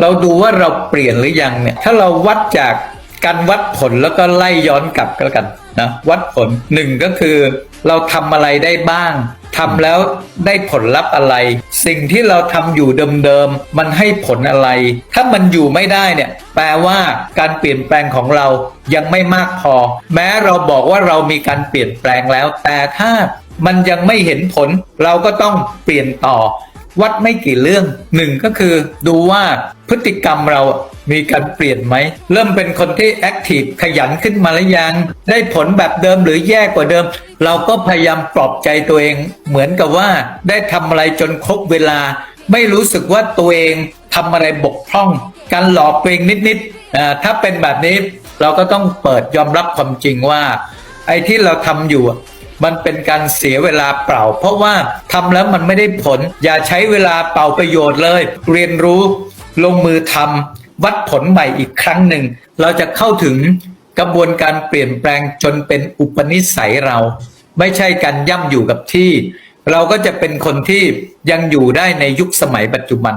เราดูว่าเราเปลี่ยนหรือยังเนี่ย ถ้าเราวัดจากการวัดผลแล้วก็ไล่ย้อนกลับก็แล้วกันนะวัดผลหนึ่งก็คือ เราทำอะไรได้บ้างทำแล้วได้ผลลัพธ์อะไร สิ่งที่เราทำอยู่เดิมๆมันให้ผลอะไร ถ้ามันอยู่ไม่ได้เนี่ยแปลว่าการเปลี่ยนแปลงของเรายังไม่มากพอ แม้เราบอกว่าเรามีการเปลี่ยนแปลงแล้ว แต่ถ้ามันยังไม่เห็นผล เราก็ต้องเปลี่ยนต่อ วัดไม่กี่เรื่องหนึ่งก็คือดูว่าพฤติกรรมเรามีการเปลี่ยนไหม เริ่มเป็นคนที่แอคทีฟขยันขึ้นมาหรือยัง ได้ผลแบบเดิมหรือแย่กว่าเดิม เราก็พยายามปลอบใจตัวเอง เหมือนกับว่าได้ทำอะไรจนครบเวลา ไม่รู้สึกว่าตัวเองทำอะไรบกพร่อง การหลอกตัวเองนิดๆอ่าถ้าเป็นแบบนี้เราก็ต้องเปิดยอมรับความจริงว่า ไอ้ที่เราทำอยู่ มันเป็นการเสียเวลาเปล่า เพราะว่าทำแล้วมันไม่ได้ผล อย่าใช้เวลาเปล่าประโยชน์เลย เรียนรู้ลงมือทำวัดผลใหม่อีกครั้งหนึ่ง เราจะเข้าถึงกระบวนการเปลี่ยนแปลงจนเป็นอุปนิสัยเรา ไม่ใช่การย่ำอยู่กับที่ เราก็จะเป็นคนที่ยังอยู่ได้ในยุคสมัยปัจจุบัน